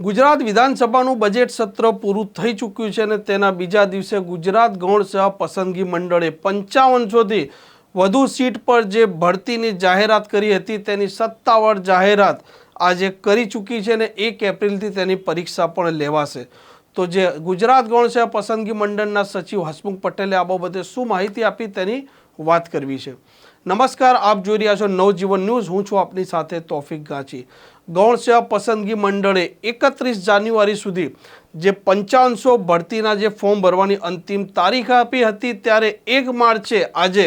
ગુજરાત વિધાનસભાનું બજેટ સત્ર પૂરું થઈ ચૂક્યું છે અને તેના બીજા દિવસે ગુજરાત ગૌણ સેવા પસંદગી મંડળે પંચાવનસોથી વધુ સીટ પર જે ભરતીની જાહેરાત કરી હતી તેની સત્તાવાર જાહેરાત આજે કરી ચૂકી છે અને એક એપ્રિલથી તેની પરીક્ષા પણ લેવાશે. તો જે ગુજરાત ગૌણ સેવા પસંદગી મંડળના સચિવ હસમુખ પટેલે આ બાબતે શું માહિતી આપી તેની વાત કરવી છે. નમસ્કાર, આપ જોઈ રહ્યા છો નવજીવન ન્યૂઝ. હું છું આપની સાથે તોફિક ગાંચી. ગૌણ સેવા પસંદગી મંડળે એકત્રીસ જાન્યુઆરી સુધી જે પંચાવનસો ભરતીના જે ફોર્મ ભરવાની અંતિમ તારીખ આપી હતી ત્યારે એક માર્ચે આજે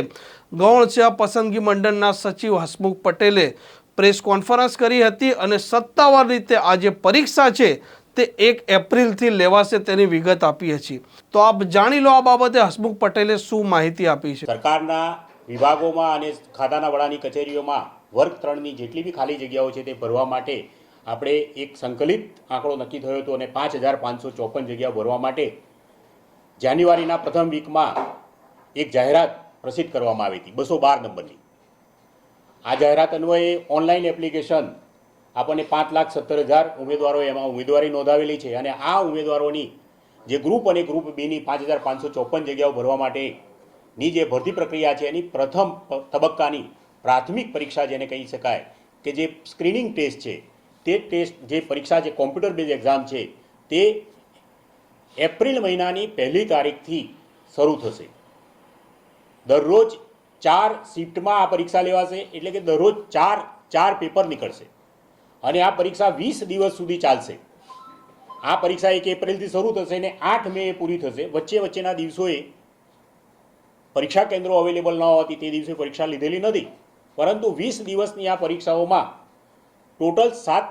ગૌણ સેવા પસંદગી મંડળના સચિવ હસમુખ પટેલે પ્રેસ કોન્ફરન્સ કરી હતી અને સત્તાવાર રીતે આ જે પરીક્ષા છે તે એક એપ્રિલથી લેવાશે તેની વિગત આપી હતી. તો આપ જાણી લો આ બાબતે હસમુખ પટેલે શું માહિતી આપી છે? સરકારના વિભાગોમાં અને ખાતાના વડાની કચેરીઓમાં વર્ગ ત્રણની જેટલી બી ખાલી જગ્યાઓ છે તે ભરવા માટે આપણે એક સંકલિત આંકડો નક્કી થયો હતો અને પાંચ હજાર પાંચસો ચોપન જગ્યાઓ ભરવા માટે જાન્યુઆરીના પ્રથમ વીકમાં એક જાહેરાત પ્રસિદ્ધ કરવામાં આવી હતી, બસો બાર નંબરની. આ જાહેરાત અન્વયે ઓનલાઈન એપ્લિકેશન આપણને પાંચ લાખ સત્તર હજાર ઉમેદવારો એમાં ઉમેદવારી નોંધાવેલી છે અને આ ઉમેદવારોની જે ગ્રુપ અને ગ્રુપ બીની પાંચ હજાર પાંચસો ચોપન જગ્યાઓ ભરવા માટેની જે ભરતી પ્રક્રિયા છે એની પ્રથમ તબક્કાની પ્રાથમિક પરીક્ષા જેને કહી શકાય કે જે સ્ક્રીનિંગ ટેસ્ટ છે, તે ટેસ્ટ જે પરીક્ષા જે કોમ્પ્યુટર બેઝ એક્ઝામ છે, તે એપ્રિલ મહિનાની પહેલી તારીખથી શરૂ થશે. દરરોજ ચાર શિફ્ટમાં આ પરીક્ષા લેવાશે, એટલે કે દરરોજ ચાર ચાર પેપર નીકળશે. અને આ પરીક્ષા વીસ દિવસ સુધી ચાલશે. આ પરીક્ષા એક એપ્રિલથી શરૂ થશે અને આઠ મે પૂરી થશે. વચ્ચે વચ્ચેના દિવસોએ પરીક્ષા કેન્દ્રો અવેલેબલ ન હોવાથી તે દિવસે પરીક્ષા લીધેલી નથી. પરંતુ વીસ દિવસની આ પરીક્ષાઓમાં ટોટલ સાત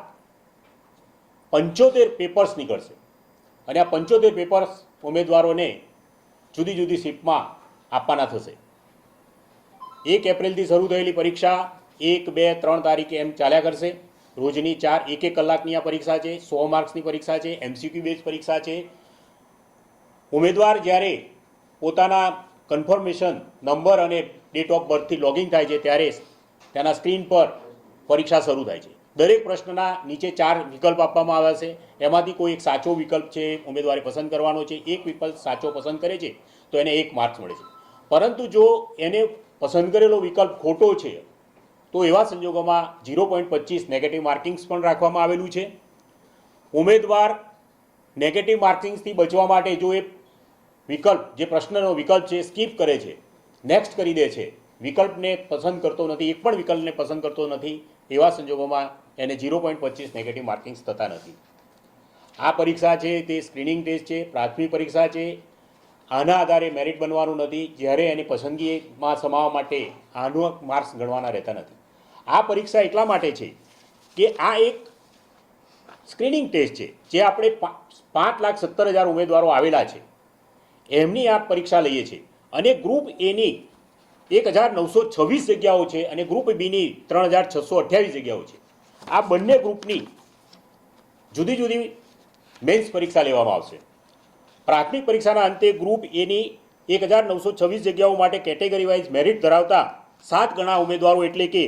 પંચોતેર પેપર્સ નીકળશે. અને આ પંચોતેર પેપર્સ ઉમેદવારોને જુદી જુદી શિફ્ટમાં આપવાના થશે. એક એપ્રિલથી શરૂ થયેલી પરીક્ષા એક, બે, ત્રણ તારીખે એમ ચાલ્યા કરશે. રોજની ચાર, એક એક કલાકની આ પરીક્ષા છે, સો માર્ક્સની પરીક્ષા છે એમસીક્યુ બેઝ પરીક્ષા છે. ઉમેદવાર જ્યારે પોતાના કન્ફર્મેશન, નંબર અને ડેટ ઓફ બર્થથી લોગિન થાય છે, ત્યારે તેના સ્ક્રીન પર પરીક્ષા શરૂ થાય છે. દરેક પ્રશ્નના નીચે ચાર વિકલ્પ આપવામાં આવ્યા છે. એમાંથી કોઈ એક સાચો વિકલ્પ છે, ઉમેદવારે પસંદ કરવાનો છે, એક વિકલ્પ સાચો પસંદ કરે છે, તો એને એક માર્ક્સ મળે છે. પરંતુ જો એને પસંદ કરેલો વિકલ્પ ખોટો છે, તો એવા સંજોગોમાં ઝીરો પોઈન્ટ પચીસ નેગેટિવ માર્કિંગ્સ પણ રાખવામાં આવેલું છે. ઉમેદવાર નેગેટિવ માર્કિંગ્સથી બચવા માટે જો એ વિકલ્પ, જે પ્રશ્નનો વિકલ્પ છે સ્કીપ કરે છે નેક્સ્ટ કરી દે છે વિકલ્પને પસંદ કરતો નથી, એક પણ વિકલ્પને પસંદ કરતો નથી, એવા સંજોગોમાં એને ઝીરો પોઈન્ટ પચીસ નેગેટિવ માર્કિંગ્સ થતા નથી. આ પરીક્ષા છે, તે સ્ક્રીનિંગ ટેસ્ટ છે, પ્રાથમિક પરીક્ષા છે. આના આધારે મેરિટ બનવાનું નથી, જ્યારે એની પસંદગીમાં સમાવવા માટે આનું માર્ક્સ ગણવાના રહેતા નથી. આ પરીક્ષા એટલા માટે છે કે આ એક સ્ક્રીનિંગ ટેસ્ટ છે, જે આપણે પાંચ લાખ સત્તર હજાર ઉમેદવારો આવેલા છે. એમની આ પરીક્ષા લઈએ છીએ. અને ગ્રુપ એની એક હજાર નવસો છવ્વીસ જગ્યાઓ છે અને ગ્રુપ બીની ત્રણ હજાર છસો અઠ્યાવીસ જગ્યાઓ છે. આ બંને ગ્રુપની જુદી જુદી મેન્સ પરીક્ષા લેવામાં આવશે. પ્રાથમિક પરીક્ષાના અંતે ગ્રુપ એની એક હજાર નવસો છવ્વીસ જગ્યાઓ માટે કેટેગરી વાઇઝ મેરિટ ધરાવતા સાત ગણા ઉમેદવારો એટલે કે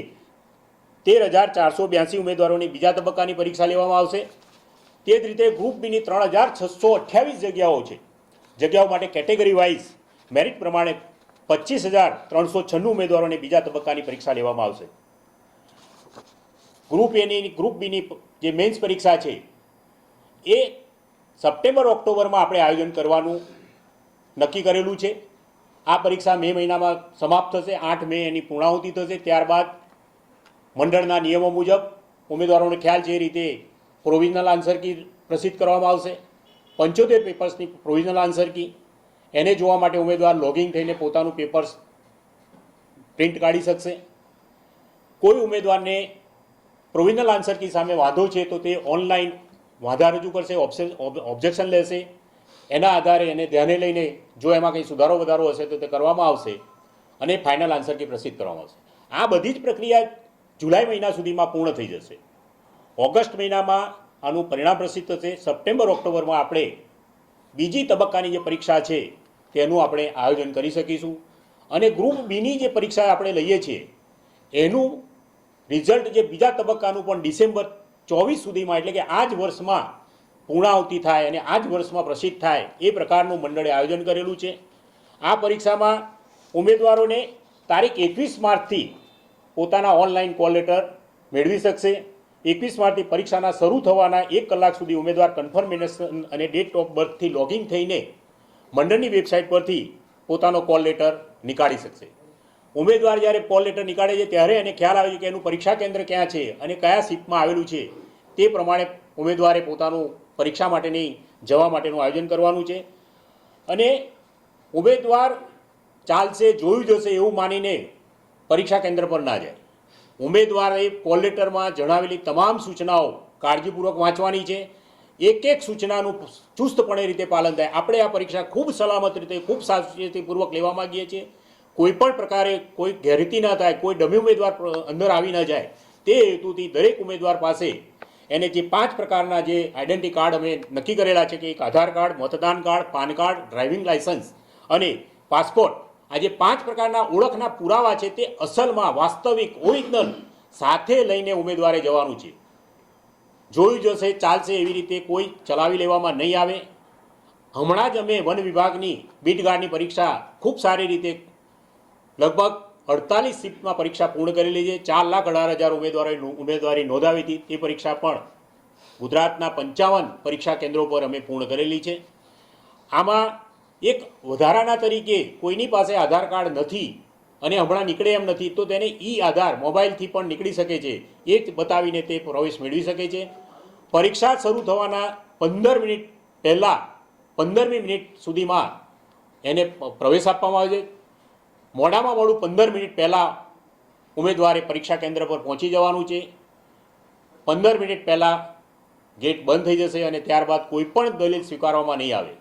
તેર હજાર ચારસો બ્યાસી ઉમેદવારોની બીજા તબક્કાની પરીક્ષા લેવામાં આવશે. તે જ રીતે ગ્રુપ બીની ત્રણ હજાર છસો અઠ્યાવીસ જગ્યાઓ છે. જગ્યાઓ માટે કેટેગરી વાઇઝ મેરિટ પ્રમાણે પચીસ હજાર ત્રણસો છન્નું ઉમેદવારોની બીજા તબક્કાની પરીક્ષા લેવામાં આવશે. ગ્રુપ એની ગ્રુપ બીની જે મેન્સ પરીક્ષા છે, એ સપ્ટેમ્બર, ઓક્ટોબરમાં આપણે આયોજન કરવાનું નક્કી કરેલું છે. આ પરીક્ષા મે મહિનામાં સમાપ્ત થશે, આઠ મે એની પૂર્ણાહુતિ થશે. ત્યારબાદ મંડળના નિયમો મુજબ ઉમેદવારોને ખ્યાલ છે એ રીતે પ્રોવિઝનલ આન્સર કી પ્રસિદ્ધ કરવામાં આવશે. પંચોતેર પેપર્સની પ્રોવિઝનલ આન્સર કી એને જોવા માટે ઉમેદવાર લોગિંગ થઈને પોતાનું પેપર્સ પ્રિન્ટ કાઢી શકશે. કોઈ ઉમેદવારને પ્રોવિઝનલ આન્સર કી સામે વાંધો છે તો તે ઓનલાઈન વાંધા રજૂ કરશે ઓબ્જેક્શન લેશે. એના આધારે એને ધ્યાને લઈને જો એમાં કંઈ સુધારો વધારો હશે તો તે કરવામાં આવશે અને ફાઇનલ આન્સર કી પ્રસિદ્ધ કરવામાં આવશે. આ બધી જ પ્રક્રિયા જુલાઈ મહિના સુધીમાં પૂર્ણ થઈ જશે. ઓગસ્ટ મહિનામાં આનું પરિણામ પ્રસિદ્ધ થશે. સપ્ટેમ્બર, ઓક્ટોબરમાં આપણે બીજી તબક્કાની જે પરીક્ષા છે તેનું આપણે આયોજન કરી શકીશું. અને ગ્રુપ બીની જે પરીક્ષા આપણે લઈએ છીએ, એનું રિઝલ્ટ જે બીજા તબક્કાનું પણ ડિસેમ્બર ચોવીસ સુધીમાં, એટલે કે આ જ વર્ષમાં પૂર્ણાવતી થાય અને આ જ વર્ષમાં પ્રસિદ્ધ થાય, એ પ્રકારનું મંડળે આયોજન કરેલું છે. આ પરીક્ષામાં ઉમેદવારોને તારીખ એકવીસ માર્ચથી પોતાના ઓનલાઈન કોલ લેટર મેળવી શકશે. એકવીસ માર્ચથી પરીક્ષાના શરૂ થવાના એક કલાક સુધી ઉમેદવાર કન્ફર્મેશન અને ડેટ ઓફ બર્થથી લોગિન થઈને મંડળની વેબસાઇટ પરથી પોતાનો કોલ લેટર નીકાળી શકશે. ઉમેદવાર જ્યારે કોલ લેટર નીકાળે છે, ત્યારે એને ખ્યાલ આવે છે કે એનું પરીક્ષા કેન્દ્ર ક્યાં છે અને કયા સીટમાં આવેલું છે, તે પ્રમાણે ઉમેદવારે પોતાનું પરીક્ષા માટેની, જવા માટેનું આયોજન કરવાનું છે. અને ઉમેદવાર ચાલશે, જોયું જશે એવું માનીને પરીક્ષા કેન્દ્ર પર ના જાય. ઉમેદવારે કોલ લેટરમાં જણાવેલી તમામ સૂચનાઓ કાળજીપૂર્વક વાંચવાની છે. એક એક સૂચનાનું ચુસ્તપણે રીતે પાલન થાય. આપણે આ પરીક્ષા ખૂબ સલામત રીતે, ખૂબ સાવચેતીપૂર્વક લેવા માંગીએ છીએ. કોઈ પણ પ્રકારે કોઈ ગેરરીતિ ના થાય, કોઈ ડમી ઉમેદવાર અંદર આવી ન જાય, તે હેતુથી દરેક ઉમેદવાર પાસે એને જે પાંચ પ્રકારના જે આઈડેન્ટિટી કાર્ડ અમે નક્કી કરેલા છે કે એક આધાર કાર્ડ, મતદાન card, PAN card driving licence અને પાસપોર્ટ આ જે પાંચ પ્રકારના ઓળખના પુરાવા છે તે અસલમાં વાસ્તવિક ઓરિજિનલ સાથે લઈને ઉમેદવારે જવાનું છે. જોયું જશે ચાલશે એવી રીતે કોઈ ચલાવી લેવામાં નહીં આવે. હમણાં જ અમે વન વિભાગની બીટગાર્ડની પરીક્ષા ખૂબ સારી રીતે લગભગ અડતાલીસ સીટમાં પરીક્ષા પૂર્ણ કરેલી છે. ચાર લાખ અઢાર હજાર ઉમેદવારોએ ઉમેદવારી નોંધાવી હતી. તે પરીક્ષા પણ ગુજરાતના પંચાવન પરીક્ષા કેન્દ્રો પર અમે પૂર્ણ કરેલી છે. આમાં એક વધારાના તરીકે કોઈની પાસે આધાર કાર્ડ નથી અને હમણાં નીકળે એમ નથી, તો તેને ઈ આધાર મોબાઈલથી પણ નીકળી શકે છે. એ બતાવીને તે પ્રવેશ મેળવી શકે છે. પરીક્ષા શરૂ થવાના પંદર મિનિટ પહેલાં, પંદરમી મિનિટ સુધીમાં એને પ્રવેશ આપવામાં આવે છે. મોડામાં મોડું પંદર મિનિટ પહેલાં ઉમેદવારે પરીક્ષા કેન્દ્ર પર પહોંચી જવાનું છે. પંદર મિનિટ પહેલાં ગેટ બંધ થઈ જશે અને ત્યારબાદ કોઈ પણ દલીલ સ્વીકારવામાં નહીં આવે.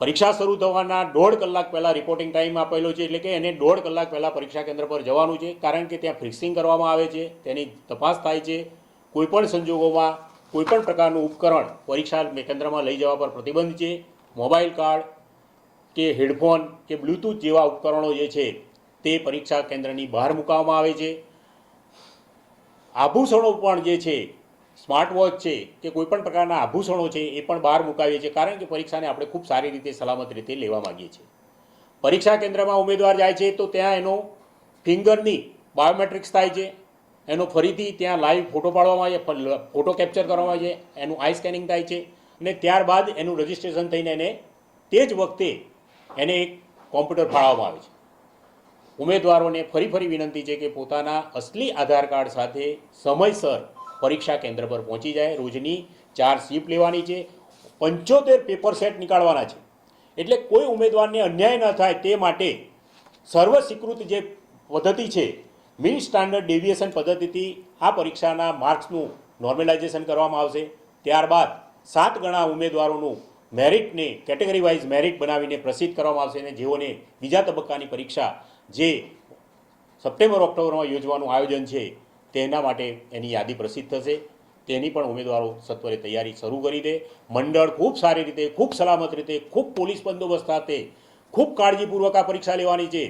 પરીક્ષા શરૂ થવાના દોઢ કલાક પહેલાં રિપોર્ટિંગ ટાઈમ આપેલો છે, એટલે કે એને દોઢ કલાક પહેલાં પરીક્ષા કેન્દ્ર પર જવાનું છે, કારણ કે ત્યાં ફિક્સિંગ કરવામાં આવે છે, તેની તપાસ થાય છે. કોઈપણ સંજોગોમાં કોઈપણ પ્રકારનું ઉપકરણ પરીક્ષા કેન્દ્રમાં લઈ જવા પર પ્રતિબંધ છે. મોબાઈલ કાર્ડ કે હેડફોન કે બ્લૂટૂથ જેવા ઉપકરણો જે છે તે પરીક્ષા કેન્દ્રની બહાર મૂકવામાં આવે છે. આભૂષણો પણ જે છે સ્માર્ટ વોચ છે કે કોઈપણ પ્રકારના આભૂષણો છે એ પણ બહાર મુકાવીએ છીએ કારણ કે પરીક્ષાને આપણે ખૂબ સારી રીતે સલામત રીતે લેવા માંગીએ છીએ. પરીક્ષા કેન્દ્રમાં ઉમેદવાર જાય છે તો ત્યાં એનો ફિંગરની બાયોમેટ્રિક્સ થાય છે. એનો ફરીથી ત્યાં લાઈવ ફોટો પાડવામાં આવે ફોટો કેપ્ચર કરવામાં આવે છે એનું આઈ સ્કેનિંગ થાય છે અને ત્યારબાદ એનું રજિસ્ટ્રેશન થઈને એને તે જ વખતે એને એક કોમ્પ્યુટર ફાળવવામાં આવે છે. ઉમેદવારોને ફરી ફરી વિનંતી છે કે પોતાના અસલી આધાર કાર્ડ સાથે સમયસર પરીક્ષા કેન્દ્ર પર પહોંચી જાય. રોજની ચાર શિફ્ટ લેવાની છે. પંચોતેર પેપર સેટ નીકાળવાના છે. એટલે કોઈ ઉમેદવારને અન્યાય ન થાય તે માટે સર્વ સ્વીકૃત જે પદ્ધતિ છે મીન સ્ટાન્ડર્ડ ડેવિએશન પદ્ધતિથી આ પરીક્ષાના માર્ક્સનું નોર્મલાઇઝેશન કરવામાં આવશે. ત્યારબાદ સાત ગણા ઉમેદવારોનું મેરિટને કેટેગરી વાઇઝ મેરિટ બનાવીને પ્રસિદ્ધ કરવામાં આવશે અને જેઓને બીજા તબક્કાની પરીક્ષા જે સપ્ટેમ્બર, ઓક્ટોબરમાં યોજવાનું આયોજન છે, તેના માટે એની યાદી પ્રસિદ્ધ થશે. તેની પણ ઉમેદવારો સત્વરે તૈયારી શરૂ કરી દે. મંડળ ખૂબ સારી રીતે, ખૂબ સલામત રીતે, ખૂબ પોલીસ બંદોબસ્ત સાથે ખૂબ કાળજીપૂર્વક આ પરીક્ષા લેવાની છે.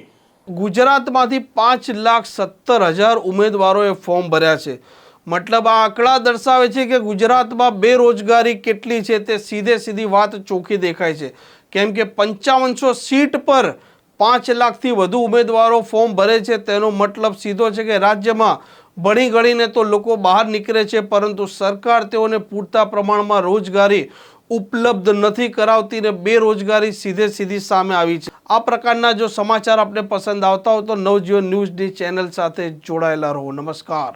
ગુજરાતમાંથી પાંચ લાખ સત્તર હજાર ઉમેદવારોએ ફોર્મ ભર્યા છે. મતલબ આ આંકડા દર્શાવે છે કે ગુજરાતમાં બેરોજગારી કેટલી છે તે સીધે સીધી વાત ચોખ્ખી દેખાય છે. કેમ કે પંચાવનસો સીટ પર પાંચ લાખથી વધુ ઉમેદવારો ફોર્મ ભરે છે તેનો મતલબ સીધો છે કે રાજ્યમાં ભણી ગણીને તો લોકો બહાર નીકળે છે, પરંતુ સરકાર તેઓને પૂરતા પ્રમાણમાં રોજગારી ઉપલબ્ધ નથી કરાવતી ને બેરોજગારી સીધે સીધી સામે આવી છે. આ પ્રકારના જો સમાચાર આપને પસંદ આવતા હોય તો નવજીવન ન્યૂઝની ચેનલ સાથે જોડાયેલા રહો. નમસ્કાર.